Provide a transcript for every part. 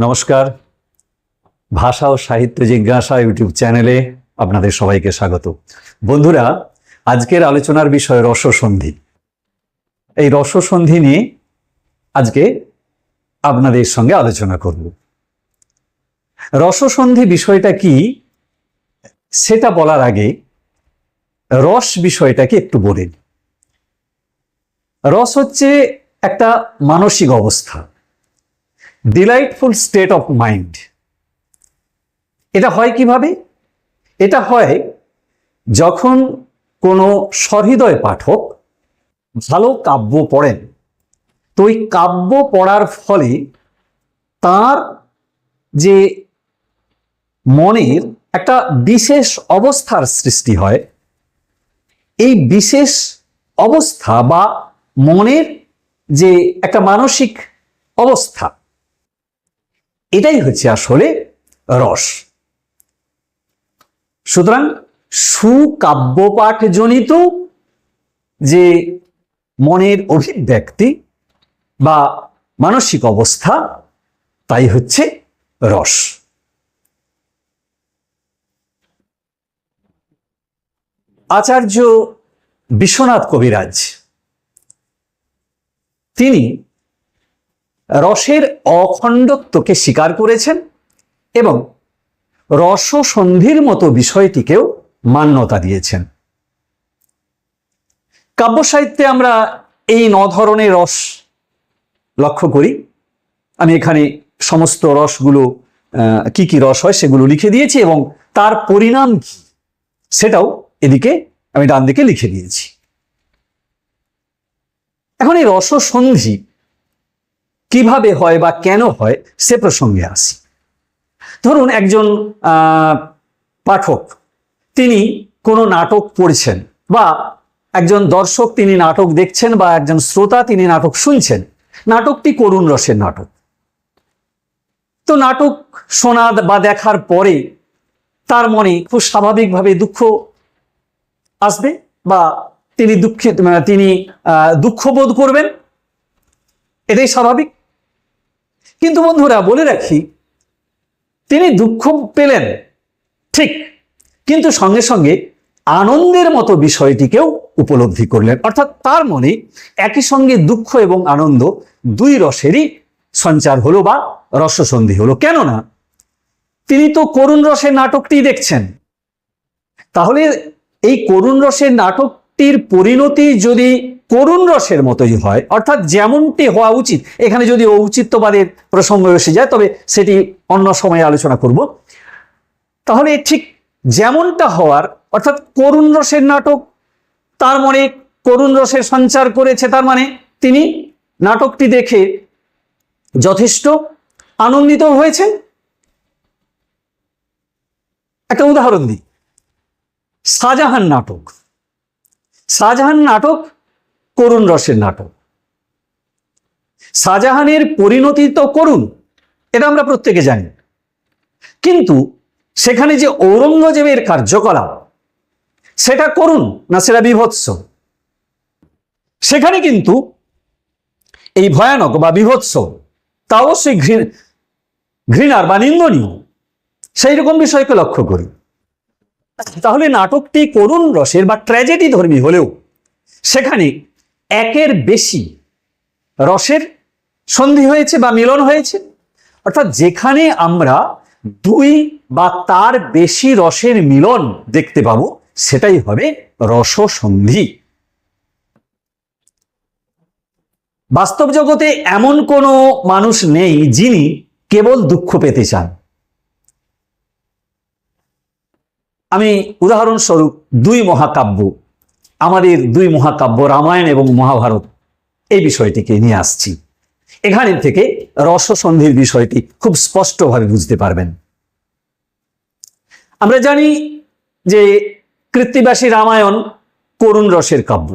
নমস্কার। ভাষা ও সাহিত্য জিজ্ঞাসা ইউটিউব চ্যানেলে আপনাদের সবাইকে স্বাগত। বন্ধুরা, আজকের আলোচনার বিষয় রসসন্ধি। এই রসসন্ধি নিয়ে আজকে আপনাদের সঙ্গে আলোচনা করব। রসসন্ধি বিষয়টা কি, সেটা বলার আগে রস বিষয়টাকে একটু বলে রস হচ্ছে একটা মানসিক অবস্থা। ডিলাইটফুল স্টেট অফ মাইন্ড এটা হয় কীভাবে? এটা হয় যখন কোনো সহৃদয় পাঠক ভালো কাব্য পড়েন, তো ওই কাব্য পড়ার ফলে তার যে মনের একটা বিশেষ অবস্থার সৃষ্টি হয়। এই বিশেষ অবস্থা বা মনের যে একটা মানসিক অবস্থা এটাই হচ্ছে আসলে রস। সুতরাং সুকাব্যপাঠ জনিত যে মনের অভিব্যক্তি বা মানসিক অবস্থা, তাই হচ্ছে রস। আচার্য বিশ্বনাথ কবিরাজ, তিনি রসের অখণ্ডত্বকে স্বীকার করেছেন এবং রসসন্ধির মতো বিষয়টিকেও মান্যতা দিয়েছেন। কাব্য সাহিত্যে আমরা এই ন ধরনের রস লক্ষ্য করি। আমি এখানে সমস্ত রসগুলো কি কি রস হয় সেগুলো লিখে দিয়েছি এবং তার পরিণাম কি সেটাও এদিকে আমি ডান দিকে লিখে দিয়েছি। এখন এই রসসন্ধি কীভাবে হয় বা কেন হয় সে প্রসঙ্গে আসি। ধরুন একজন পাঠক তিনি কোনো নাটক পড়ছেন বা একজন দর্শক তিনি নাটক দেখছেন বা একজন শ্রোতা তিনি নাটক শুনছেন নাটকটি করুণ রসের নাটক। তো নাটক শোনা বা দেখার পরে তার মনে খুব স্বাভাবিকভাবে দুঃখ আসবে বা তিনি দুঃখিত মানে তিনি আহ, দুঃখ বোধ করবেন। এটাই স্বাভাবিক। কিন্তু বন্ধুরা বলে রাখি, তিনি দুঃখ পেলেন, ঠিক, কিন্তু সঙ্গে সঙ্গে আনন্দের মতো বিষয়টিকেও উপলব্ধি করলেন। অর্থাৎ তার মনে একই সঙ্গে দুঃখ এবং আনন্দ দুই রসেরই সঞ্চার হলো বা রসসন্ধি হলো। কেননা, তিনি তো করুণ রসের নাটকটি দেখছেন। তাহলে এই করুণ রসের নাটকটির পরিণতি যদি করুণ রসের মতোই হয়। অর্থাৎ যেমনটি হওয়া উচিত, এখানে যদি ঔচিত্যবাদের প্রসঙ্গ এসে যায়, তবে সেটি অন্য সময়ে আলোচনা করব। তাহলে ঠিক যেমনটা হওয়ার, অর্থাৎ করুণ রসের নাটক, তার মনে করুণ রসের সঞ্চার করেছে, তার মানে তিনি নাটকটি দেখে যথেষ্ট আনন্দিত হয়েছে একটা উদাহরণ দিই। শাহজাহান নাটক। শাহজাহান নাটক করুণ রসের নাটক। শাহজাহানের পরিণতি তো করুণ, এটা আমরা প্রত্যেকে জানি। কিন্তু সেখানে যে ঔরঙ্গজেবের কার্যকলাপ, সেটা করুন না সেটা বিভৎস? সেখানে কিন্তু এই ভয়ানক বা বিভৎস তা অবশ্যই ঘৃণার বা নিন্দনীয়, সেই রকম বিষয়কে লক্ষ্য করি। তাহলে নাটকটি করুণ রসের বা ট্র্যাজেডি ধর্মী হলেও সেখানে একের বেশি রসের সন্ধি হয়েছে বা মিলন হয়েছে। অর্থাৎ যেখানে আমরা দুই বা তার বেশি রসের মিলন দেখতে পাবো, সেটাই হবে রসসন্ধি। বাস্তব জগতে এমন কোনো মানুষ নেই যিনি কেবল দুঃখ পেতে চান। আমি উদাহরণস্বরূপ দুই মহাকাব্য আমাদের দুই মহাকাব্য রামায়ণ এবং মহাভারত, এই বিষয়টিকে নিয়ে আসছি। এখানে থেকে রসসন্ধির বিষয়টি খুব স্পষ্টভাবে বুঝতে পারবেন। আমরা জানি যে কৃত্তিবাসী রামায়ণ করুণ রসের কাব্য।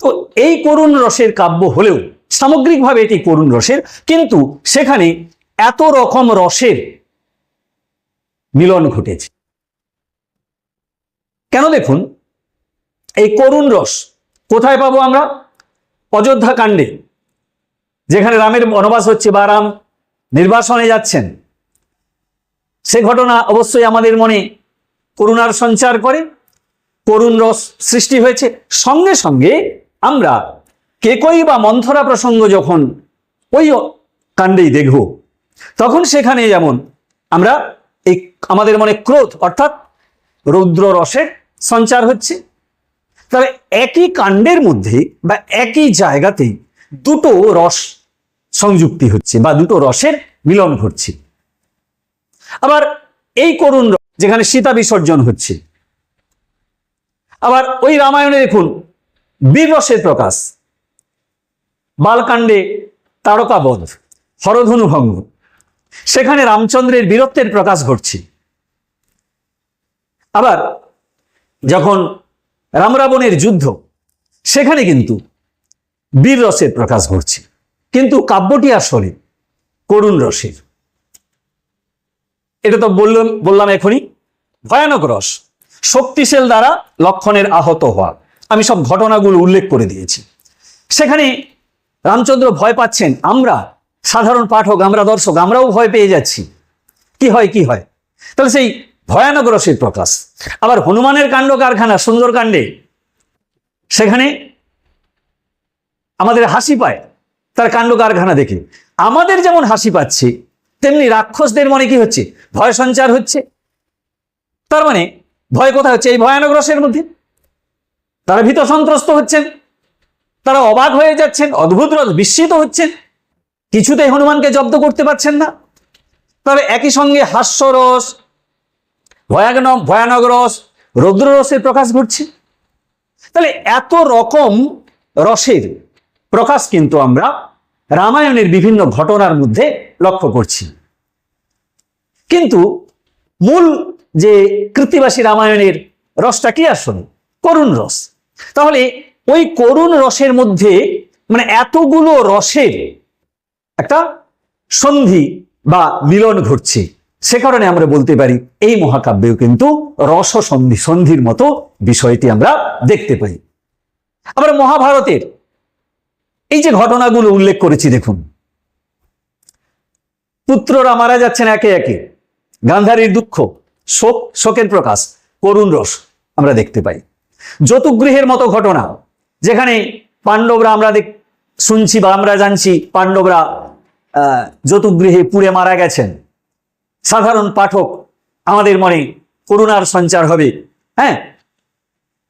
তো এই করুণ রসের কাব্য হলেও সামগ্রিকভাবে এটি করুণ রসের, কিন্তু সেখানে এত রকম রসের মিলন ঘটেছে। কেন দেখুন এই করুণ রস কোথায় পাবো আমরা? অযোধ্যা কাণ্ডে, যেখানে রামের বনবাস হচ্ছে বা রাম নির্বাসনে যাচ্ছেন। সে ঘটনা অবশ্যই আমাদের মনে করুণার সঞ্চার করে, করুণ রস সৃষ্টি হয়েছে। সঙ্গে সঙ্গে আমরা কেকই বা মন্থরা প্রসঙ্গ যখন ওই কাণ্ডেই দেখব, তখন সেখানে যেমন আমরা এই আমাদের মনে ক্রোধ অর্থাৎ রৌদ্র রসের সঞ্চার হচ্ছে। তবে একই কাণ্ডের মধ্যে বা একই জায়গাতেই দুটো রস সংযুক্তি হচ্ছে বা দুটো রসের মিলন ঘটছে। আবার এই করুণ যেখানে সীতা বিসর্জন হচ্ছে। আবার ওই রামায়ণে দেখুন, বীর রসের প্রকাশ। বালকাণ্ডে তারকাবধ, হরধনু ভঙ্গ। সেখানে রামচন্দ্রের বীরত্বের প্রকাশ ঘটছে। আবার যখন রামরাবণের যুদ্ধ, সেখানে কিন্তু বীর রসের প্রকাশ ঘটছে। কিন্তু কাব্যটি আসলে করুণ রসের। এটা তো বললাম বললাম এখনই, ভয়ানক রস, শক্তিশাল দ্বারা লক্ষণের আহত হওয়া। আমি সব ঘটনাগুলো উল্লেখ করে দিয়েছি। সেখানে রামচন্দ্র ভয় পাচ্ছেন, আমরা সাধারণ পাঠক, আমরা দর্শক, আমরাও ভয় পেয়ে যাচ্ছি। কি হয় কি হয়? তাহলে সেই ভয়ানক রসের প্রকাশ। আবার হনুমানের কাণ্ড কারখানা সুন্দরকাণ্ডে সেখানে আমাদের হাসি পায় তার কাণ্ড কারখানা দেখে। আমাদের যেমন হাসি পাচ্ছে, তেমনি রাক্ষসদের মনে কি হচ্ছে? ভয় সঞ্চার হচ্ছে। তার মানে ভয় কোথায় হচ্ছে? এই ভয়ানক রসের মধ্যে। তারা ভীত সন্ত্রস্ত হচ্ছেন। তারা অবাক হয়ে যাচ্ছেন, অদ্ভুত রস বিস্মিত হচ্ছেন। কিছুতেই হনুমানকে জব্দ করতে পারছেন না। তবে একই সঙ্গে হাস্যরস ভয়ানক ভয়ানক রস, রৌদ্র রসের প্রকাশ ঘটছে। তাহলে এত রকম রসের প্রকাশ কিন্তু আমরা রামায়ণের বিভিন্ন ঘটনার মধ্যে লক্ষ্য করছি। কিন্তু মূল যে কৃত্তিবাসী রামায়ণের রসটা কি আসলে? করুণ রস। তাহলে ওই করুণ রসের মধ্যে মানে এতগুলো রসের একটা সন্ধি বা মিলন ঘটছে। সে কারণে আমরা বলতে পারি এই মহাকাব্যেও কিন্তু রস সন্ধি সন্ধির মতো বিষয়টি আমরা দেখতে পাই। আবার মহাভারতের এই যে ঘটনাগুলো উল্লেখ করেছি দেখুন। পুত্ররা মারা যাচ্ছেন একে একে। গান্ধারীর দুঃখ শোক শোকের প্রকাশ করুণ রস আমরা দেখতে পাই। যতুগৃহের মতো ঘটনা যেখানে পাণ্ডবরা আমরা শুনছি বা আমরা জানছি পাণ্ডবরা আহ, যতুগৃহে পুড়ে মারা গেছেন। সাধারণ পাঠক আমাদের মনে করুণার সঞ্চার হবে হ্যাঁ?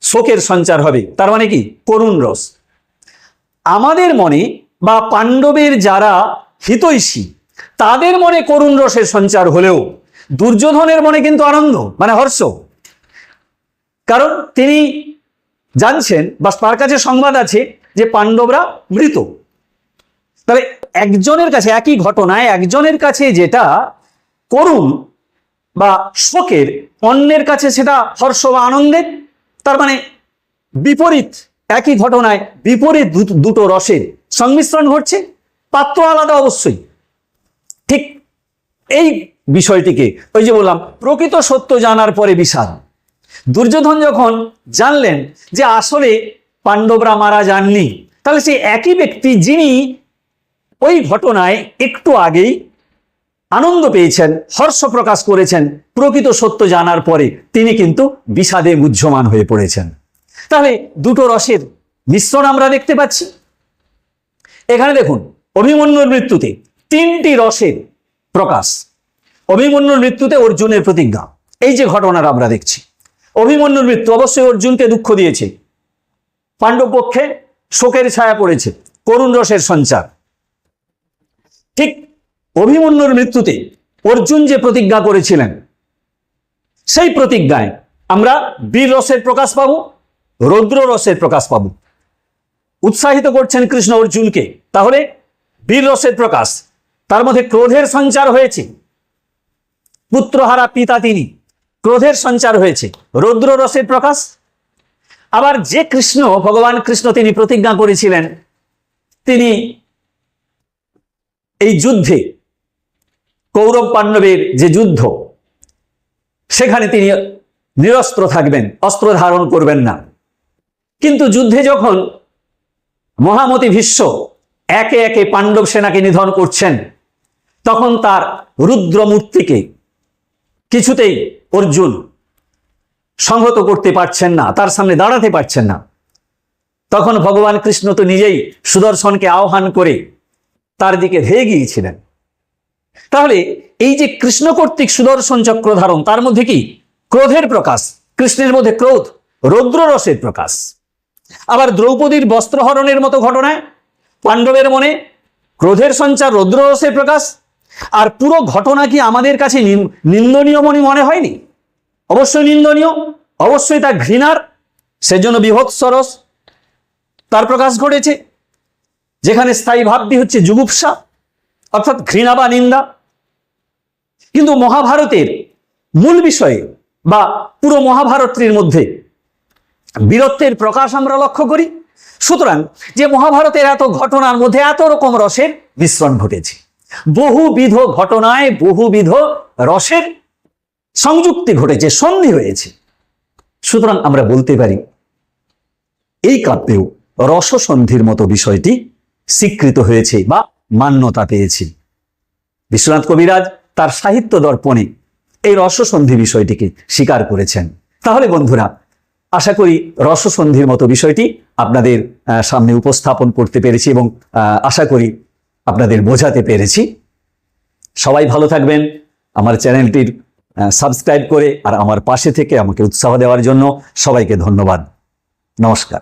শোকের সঞ্চার হবে, তার মানে কি? করুণ রস। আমাদের মনে বা পাণ্ডবের যারা হিতৈষী, তাদের মনে করুণ রসের সঞ্চার হলেও দুর্যোধনের মনে কিন্তু আনন্দ মানে হর্ষ। কারণ তিনি জানছেন বা তার কাছে সংবাদ আছে যে পাণ্ডবরা মৃত। তবে একজনের কাছে, একই ঘটনায় একজনের কাছে যেটা করুণ বা শোকের, অন্যের কাছে সেটা হর্ষ বা আনন্দের, তার মানে বিপরীত, একই ঘটনায় বিপরীত দুটো রসের সংমিশ্রণ ঘটছে, পাত্র আলাদা অবশ্যই। ঠিক এই বিষয়টিকে, ওই যে বললাম, প্রকৃত সত্য জানার পরে বিষাদ দুর্যোধন যখন জানলেন যে আসলে পাণ্ডবরা মারা যাননি, তাহলে সেই একই ব্যক্তি যিনি ওই ঘটনায় একটু আগেই আনন্দ পেয়েছেন, হর্ষ প্রকাশ করেছেন, প্রকৃত সত্য জানার পরে তিনি কিন্তু বিষাদে মুহ্যমান হয়ে পড়েছেন। তাহলে দুটো রসের মিশ্রণ আমরা দেখতে পাচ্ছি। এখানে দেখুন, অভিমন্যুর মৃত্যুতে তিনটি রসের প্রকাশ। অভিমন্যুর মৃত্যুতে অর্জুনের প্রতিজ্ঞা। এই যে ঘটনার আমরা দেখছি। অভিমন্যুর মৃত্যু অবশ্যই অর্জুনকে দুঃখ দিয়েছে। পাণ্ডব পক্ষে শোকের ছায়া পড়েছে, করুণ রসের সঞ্চার। ঠিক অভিমন্যুর মৃত্যুতে অর্জুন যে প্রতিজ্ঞা করেছিলেন, সেই প্রতিজ্ঞায় আমরা বীর রসের প্রকাশ পাবো, রৌদ্র রসের প্রকাশ পাবো। উৎসাহিত করছেন কৃষ্ণ অর্জুনকে, তাহলে বীর রসের প্রকাশ, তার মধ্যে ক্রোধের সঞ্চার হয়েছে। পুত্রহারা পিতা তিনি, ক্রোধের সঞ্চার হয়েছে, রৌদ্র রসের প্রকাশ। আবার যে কৃষ্ণ, ভগবান কৃষ্ণ তিনি প্রতিজ্ঞা করেছিলেন, তিনি এই যুদ্ধে কৌরব পাণ্ডবের যে যুদ্ধ, সেখানে তিনি নিরস্ত্র থাকবেন, অস্ত্র ধারণ করবেন না। কিন্তু যুদ্ধে যখন মহামতি ভীষ্ম একে একে পাণ্ডব সেনাকে নিধন করছেন, তখন তার রুদ্রমূর্তিকে কিছুতেই অর্জুন সংহত করতে পারছেন না, তার সামনে দাঁড়াতে পারছেন না। তখন ভগবান কৃষ্ণ তো নিজেই সুদর্শনকে আহ্বান করে তার দিকে ধেয়ে গিয়েছিলেন। তাহলে এই যে কৃষ্ণ কর্তৃক সুদর্শন চক্র ধারণ, তার মধ্যে কি? ক্রোধের প্রকাশ, কৃষ্ণের মধ্যে ক্রোধ রৌদ্র রসের প্রকাশ। আবার দ্রৌপদীর বস্ত্রহরণের মতো ঘটনায়, পাণ্ডবের মনে ক্রোধের সঞ্চার রৌদ্র রসের প্রকাশ, আর পুরো ঘটনা কি আমাদের কাছে নিন- নিন্দনীয় মনে মনে হয়নি? অবশ্যই নিন্দনীয়, অবশ্যই তা ঘৃণার, সেজন্য বিভৎসরস তার প্রকাশ ঘটেছে, যেখানে স্থায়ী ভাবটি হচ্ছে যুগুপসা। অর্থাৎ ঘৃণা বা নিন্দা। কিন্তু মহাভারতের মূল বিষয়ে বা পুরো মহাভারতের মধ্যে বীরত্বের প্রকাশ আমরা লক্ষ্য করি। সুতরাং যে মহাভারতের এত ঘটনার মধ্যে এত রকম রসের মিশ্রণ ঘটেছে। বহুবিধ ঘটনায় বহুবিধ রসের সংযুক্তি ঘটেছে, সন্ধি হয়েছে। সুতরাং আমরা বলতে পারি, এই কাব্যেও রসসন্ধির মতো বিষয়টি স্বীকৃত হয়েছে বা মান্যতা পেয়েছি। বিশ্বনাথ কবিরাজ তার সাহিত্য দর্পণে এই রসসন্ধি বিষয়টিকে স্বীকার করেছেন। তাহলে বন্ধুরা, আশা করি রসসন্ধির মতো বিষয়টি আপনাদের সামনে উপস্থাপন করতে পেরেছি এবং আশা করি আপনাদের বোঝাতে পেরেছি। সবাই ভালো থাকবেন, আমার চ্যানেলটির সাবস্ক্রাইব করে আর আমার পাশে থেকে আমাকে উৎসাহ দেওয়ার জন্য সবাইকে ধন্যবাদ। নমস্কার।